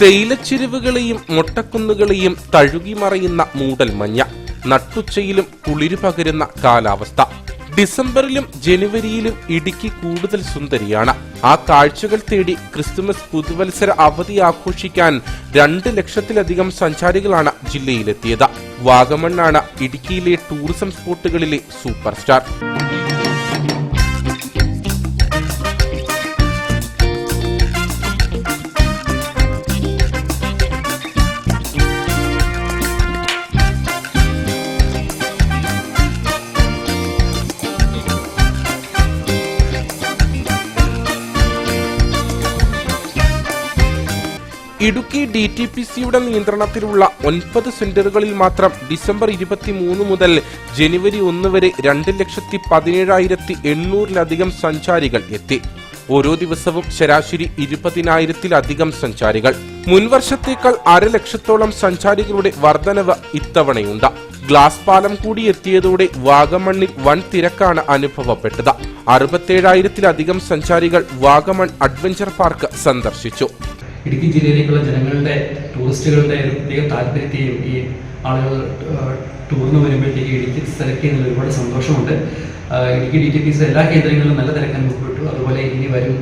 തേയിലച്ചിരുവുകളെയും മൊട്ടക്കുന്നുകളെയും തഴുകി മറയുന്ന മൂടൽമഞ്ഞ നട്ടുച്ചയിലും കുളിരു പകരുന്ന കാലാവസ്ഥ. ഡിസംബറിലും ജനുവരിയിലും ഇടുക്കി കൂടുതൽ സുന്ദരിയാണ്. ആ കാഴ്ചകൾ തേടി ക്രിസ്തുമസ് പുതുവത്സര അവധി ആഘോഷിക്കാൻ രണ്ട് ലക്ഷത്തിലധികം സഞ്ചാരികളാണ് ജില്ലയിലെത്തിയത്. വാഗമണ്ണാണ് ഇടുക്കിയിലെ tourism സ്പോട്ടുകളിലെ super star. Idukki D T P സിയുടെ നിയന്ത്രണത്തിലുള്ള ഒൻപത് സെന്ററുകളിൽ മാത്രം ഡിസംബർ ഇരുപത്തിമൂന്ന് മുതൽ ജനുവരി ഒന്ന് വരെ രണ്ട് ലക്ഷത്തി പതിനേഴായിരത്തി എണ്ണൂറിലധികം സഞ്ചാരികൾ എത്തി. ഓരോ ദിവസവും ശരാശരി ഇരുപതിനായിരത്തിലധികം സഞ്ചാരികൾ. മുൻവർഷത്തേക്കാൾ അരലക്ഷത്തോളം സഞ്ചാരികളുടെ വർധനവ് ഇത്തവണയുണ്ട്. ഗ്ലാസ് പാലം കൂടി എത്തിയതോടെ വാഗമണ്ണിൽ വൻ തിരക്കാണ് അനുഭവപ്പെട്ടത്. അറുപത്തേഴായിരത്തിലധികം സഞ്ചാരികൾ വാഗമൺ അഡ്വഞ്ചർ പാർക്ക് സന്ദർശിച്ചു. ഇടുക്കി ജില്ലയിലേക്കുള്ള ജനങ്ങളുടെ ടൂറിസ്റ്റുകളുടെ ഒരു പ്രത്യേക താല്പര്യത്തെയും ഈ ആളുകൾ ടൂറിന് വരുമ്പോഴത്തേക്ക് ഇടുക്കി സെലക്ട് ചെയ്യുന്നതിൽ ഒരുപാട് സന്തോഷമുണ്ട്. Idukki D T P C എല്ലാ കേന്ദ്രങ്ങളിലും നല്ല തിരക്ക് അനുഭവപ്പെട്ടു അതുപോലെ ഇനി വരും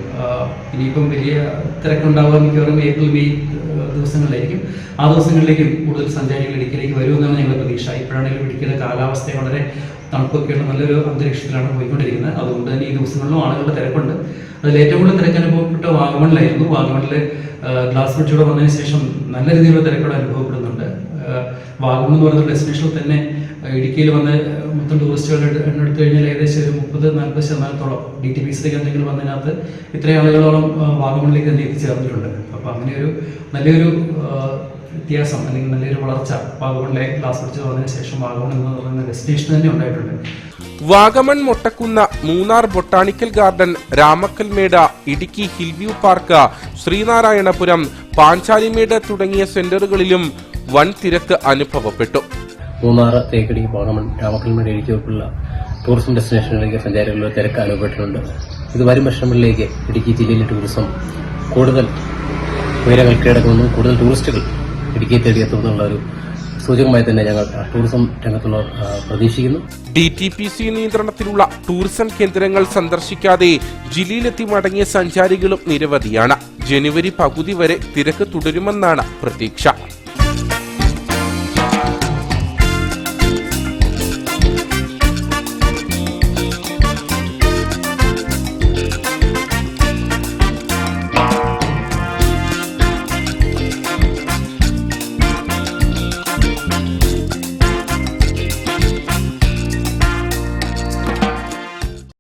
ഇനിയിപ്പം വലിയ തിരക്കുണ്ടാവുക മിക്കവാറും ഏപ്രിൽ മെയ് ദിവസങ്ങളിലായിരിക്കും. ആ ദിവസങ്ങളിലേക്കും കൂടുതൽ സഞ്ചാരികൾ ഇടുക്കിയിലേക്ക് വരുമെന്നാണ് ഞങ്ങളുടെ പ്രതീക്ഷ. ഇപ്പോഴാണെങ്കിലും ഇടുക്കിയുടെ കാലാവസ്ഥ വളരെ തണുപ്പൊക്കെയുള്ള നല്ലൊരു അന്തരീക്ഷത്തിലാണ് പോയിക്കൊണ്ടിരിക്കുന്നത്. അതുകൊണ്ട് തന്നെ ഈ ദിവസങ്ങളിലും ആളുകളുടെ തിരക്കുണ്ട്. അതിൽ ഏറ്റവും കൂടുതൽ തിരക്ക് അനുഭവപ്പെട്ട വാഗമണിലായിരുന്നു. വാഗമണിൽ ഗ്ലാസ് ബ്രിഡ്ജിലൂടെ വന്നതിന് ശേഷം നല്ല രീതിയിലുള്ള തിരക്കുകൾ അനുഭവപ്പെടുന്നു. വാഗമൺ എന്ന് പറയുന്ന ഡെസ്റ്റിനേഷനിൽ തന്നെ ഇടുക്കിയിൽ വന്ന് മൊത്തം ടൂറിസ്റ്റുകളുടെ എണ്ണെടുത്ത് കഴിഞ്ഞാൽ ഏകദേശം ഒരു മുപ്പത് നാൽപ്പത് ശതമാനത്തോളം ഡി ടി പി സിയിലേക്ക് എന്തെങ്കിലും വന്നതിനകത്ത് ഇത്രയും ആളുകളോളം വാഗമണിലേക്ക് തന്നെ എത്തിച്ചേർന്നിട്ടുണ്ട്. അപ്പോൾ അങ്ങനെ ഒരു നല്ലൊരു വ്യത്യാസം അല്ലെങ്കിൽ നല്ലൊരു വളർച്ച വാഗമണിലെ ക്ലാസ് ബ്രിഡ്ജ് വന്നതിന് ശേഷം വാഗമൺ എന്ന് പറയുന്ന ഡെസ്റ്റിനേഷൻ തന്നെ ഉണ്ടായിട്ടുണ്ട്. Vagamon Mottakkunnu Munnar botanical garden Ramakkalmedu Idukki hill view park Sreenarayanapuram Panchalimedu തുടങ്ങിയ സെന്ററുകളിലും വൻ തിരക്ക് അനുഭവപ്പെട്ടു. മൂന്നാർ തേക്കടി വാഗമൺ രാമക്കൽമേട് ഇടുക്കിയുള്ള ടൂറിസം ഡെസ്റ്റിനേഷനുകളിലേക്ക് സഞ്ചാരികളുടെ തിരക്ക് അനുഭവപ്പെട്ടിട്ടുണ്ട്. ഇത് വരും വർഷങ്ങളിലേക്ക് ഇടുക്കി ജില്ലയിലെ ടൂറിസം കൂടുതൽ ഉയരങ്ങൾ കീഴടക്കുമെന്നും കൂടുതൽ ടൂറിസ്റ്റുകൾ ഇടുക്കിയെ തേടിയെത്തുമെന്നുള്ള ഒരു സൂചകമായി തന്നെ ഞങ്ങൾ ടൂറിസം രംഗത്തുള്ളവർ ആ, പ്രതീക്ഷിക്കുന്നു. ഡി ടി പി സി നിയന്ത്രണത്തിലുള്ള ടൂറിസം കേന്ദ്രങ്ങൾ സന്ദർശിക്കാതെ ജില്ലയിലെത്തി മടങ്ങിയ സഞ്ചാരികളും നിരവധിയാണ്. ജനുവരി പകുതി വരെ തിരക്ക് തുടരുമെന്നാണ് പ്രതീക്ഷ.